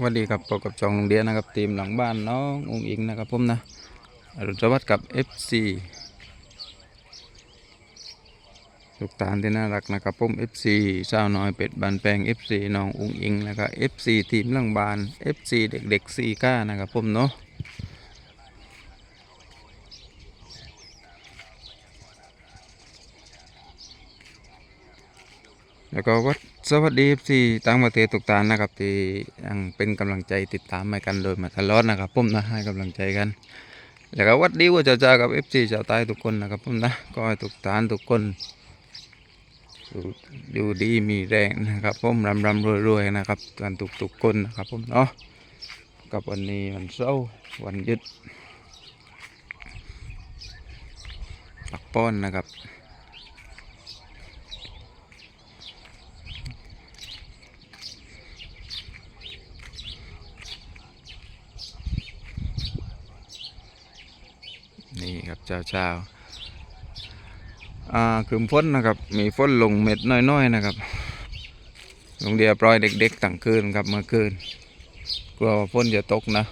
สวัสดีครับพบกับจองโรงเรียนนะครับทีมหลังบ้านน้ององอิงนะครับผมนะอรุณสวัสดิ์กับ FC ลูกตาลที่น่ารักนะครับผม FC สาวน้อยเป็ดบานแปลง FC น้ององอิงนะครับ FC ทีมหลังบ้าน FC เด็กๆซีก้านะครับผมเนาะ แล้วก็วัดสวัสดี FC ต่างประเทศทุกทานนะครับ ที่ยังเป็นกำลังใจติดตามให้กันโดยมาตลอดนะครับผมนะให้กำลังใจกัน แล้วก็วัดดีว่าจะจากับ FC ชาวใต้ทุกคนนะครับผมนะก็ให้ทุกทานทุกคนอยู่ดีมีแรงนะครับผมรำรำรวยรวยนะครับกันทุกทุกคนนะครับผมเนาะกับวันนี้วันเสาร์วันยุดปักป้อนนะครับ นี่ครับ เจ้าเจ้าอ่าคืมฝนนะครับ มีฝนลงเม็ดน้อยๆนะครับลงเดียปล่อยเด็กๆตั้งคืนครับเมื่อคืนกลัวฝนจะตกนะ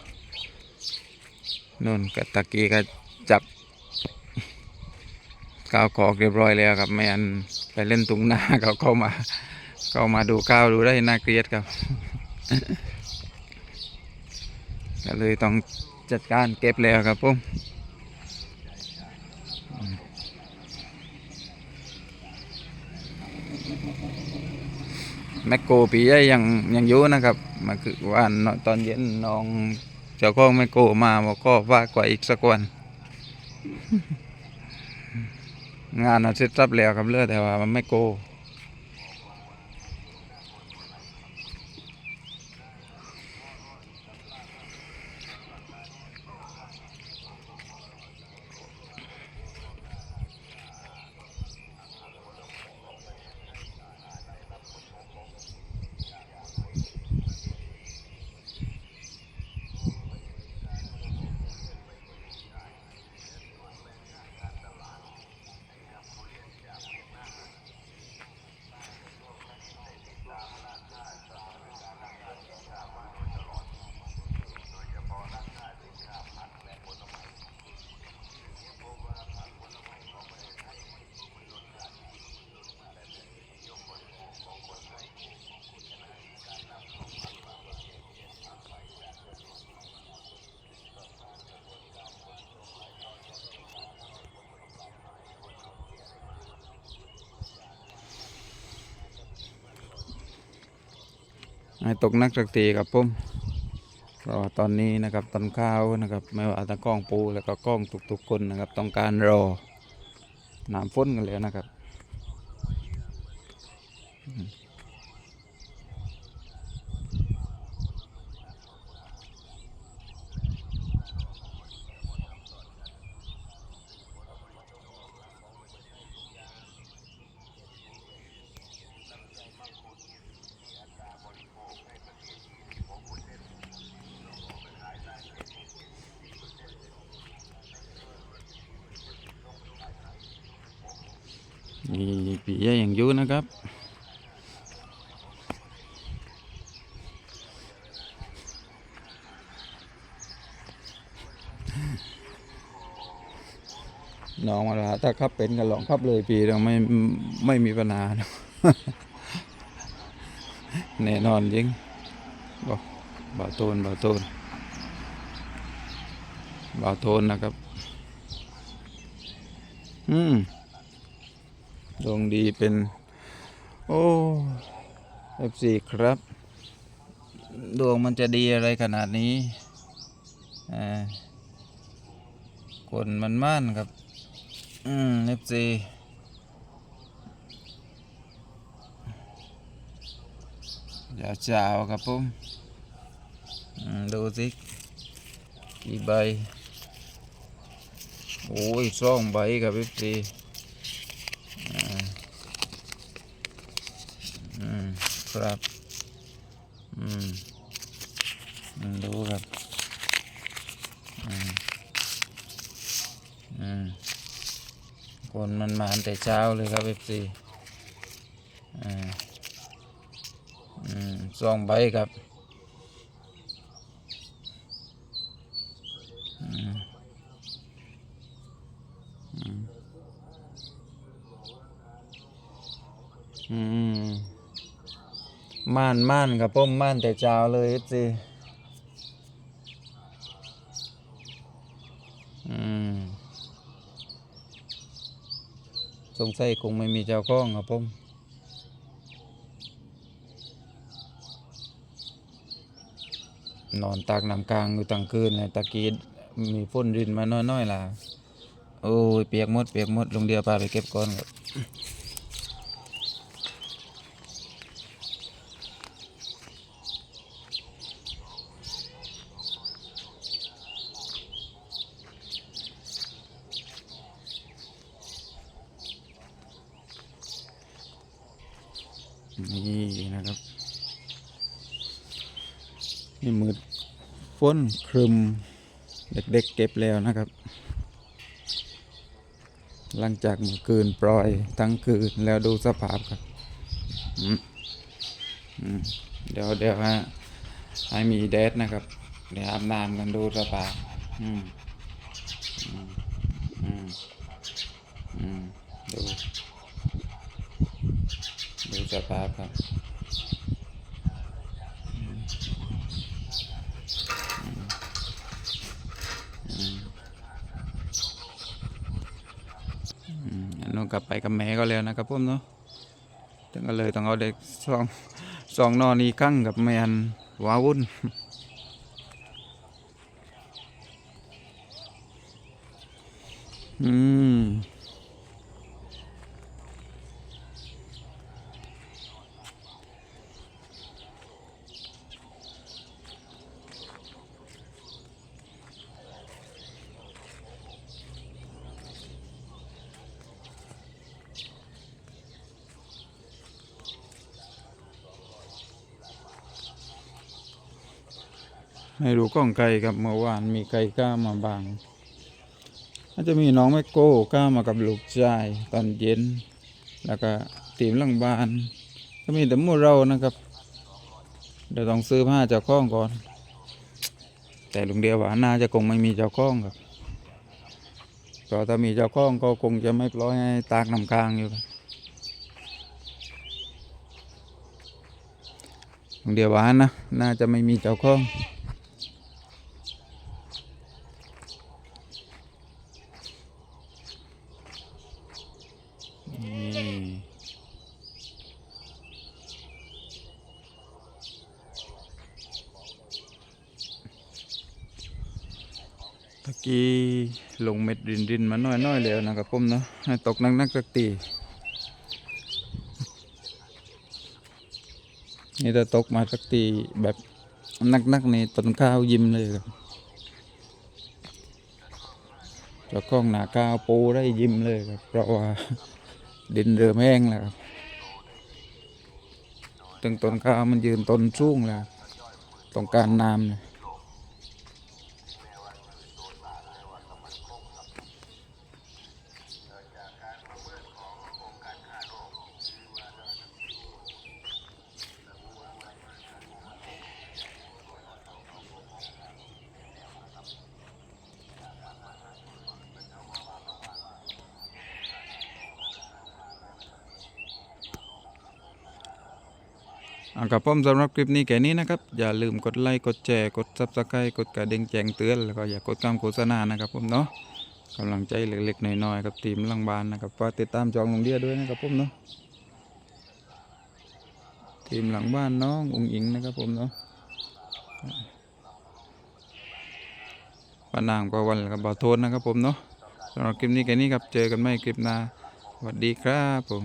นู่นกตะกี้ก็จับข้าวของเรียบร้อยแล้วครับไม่อันไปเล่นตุงหน้าเขาเข้ามา เข้ามาดูข้าวดูได้น่าเกลียดครับก็เลยต้องจัดการเก็บแล้วครับผม แมคโกปีใหญ่ยังยังอยู่นะครับมาคือว่านตอนเย็นน้องเจ้าของแมคโกมาบอกก็ว่ากว่าอีกสักวันงานเราเสร็จรับแล้วครับเลือแต่ว่ามันไม่โก ให้ตกนักสักทีครับผมก็ตอนนี้นะครับตอนข้าวนะครับ ไม่ว่าตะกล้องปูแล้วก็กล้องทุกๆคนนะครับ ต้องการรอน้ำฝนกันแล้วนะครับอืมนี่ ปีใหญ่ยังอยู่นะครับ น้องมาลาถ้าขับเป็นก็ลองขับเลยปีเราไม่ไม่มีปัญหาแน่นอนจริงบอกบ่าโทนบ่าโทนบ่าโทนนะครับ อืม ดวงดีเป็น โอ้เอฟซีครับ ดวงมันจะดีอะไรขนาดนี้อ่าคนมันม่านครับ อืมเอฟซียาวจาวๆครับผมอืมดูสิกี่ใบ โอ้ยสองใบครับเอฟซี อืมครับอืมอืมดูครับ อืมอืมคนมันมาแต่เช้าเลยครับเอฟซีอืมอืมสองใบครับานม่านครับผมม่านแต่เจ้าเลยสิอืมสงสัยคงไม่มีเจ้าข้องครับผมนอนตากน้ำกลางอยู่ตั้งคืนเลยตะกี้มีฝนรินมาน้อยๆล่ะ โอ้ย เปียกหมด เปียกหมดลงเดียวพาไปเก็บก่อนครับ นี่นะครับนี่มืดฝนครึมเด็กๆเก็บแล้วนะครับ หลังจากเมื่อคืนปล่อยทั้งคืนแล้วดูสภาพครับเดี๋ยวเดี๋ยวฮะให้มีแดดนะครับ เดี๋ยวอาบน้ำกันดูสภาพอืมอืมอืมอืมดู สภาพครับอืมอืมอืมอืมอันกลับไปกับแม่ก็แล้วนะครับผมเนาะถึงก็เลยต้องเอาเด็กสองสองนอนอีกครั้งกับแมนว้าวุ่นอืม ไม่รู้กล้องไก่กับเมื่อวานมีไก่กล้ามาบางอาจจะมีน้องแม่โก้กล้ามากับลูกชายตอนเย็น แล้วก็ทีมลังบานก็มีแต่มู่เรานะครับ เดี๋ยวต้องซื้อผ้าเจ้าของก่อน แต่ลุงเดียวว่าน่าจะคงไม่มีเจ้าของครับก็ถ้ามีเจ้าของก็คงจะไม่ปล่อยให้ตากน้ำค้างอยู่ครับลุงเดียวว่านะน่าจะไม่มีเจ้าของนี่ตะ กี้ลงเม็ดดินดินมาน้อยๆแล้วนะครับผมเนาะให้ตกนักสักตีนี่ถ้าตกมาสักตีแบบนักๆนี่ต้นข้าวยิ้มเลยครับเจ้าของหนาข้าวปูได้ยิ้มเลยครับ เพราะว่าดินเริ่มแห้งแล้วครับถึงต้นข้าวมันยืนต้นสูงแล้วต้องการน้ำเนี่ย กับผมสำหรับคลิปนี้แค่นี้นะครับ อย่าลืมกดไลค์กดแชร์กดซับสไครต์กดกระดิ่งแจ้งเตือนแล้วก็อย่ากดคำโฆษณานะครับผมเนาะกำลังใจเล็กๆน้อยๆกับทีมหลังบานนะครับฝากติดตามจองลงเดียด้วยนะครับผมเนาะทีมหลังบ้านน้องอุ๋งอิงนะครับผมเนาะปานางประวันกับบาวโทนนะครับผมเนาะสำหรับคลิปนี้แค่นี้ครับเจอกันใหม่คลิปหน้าสวัสดีครับผม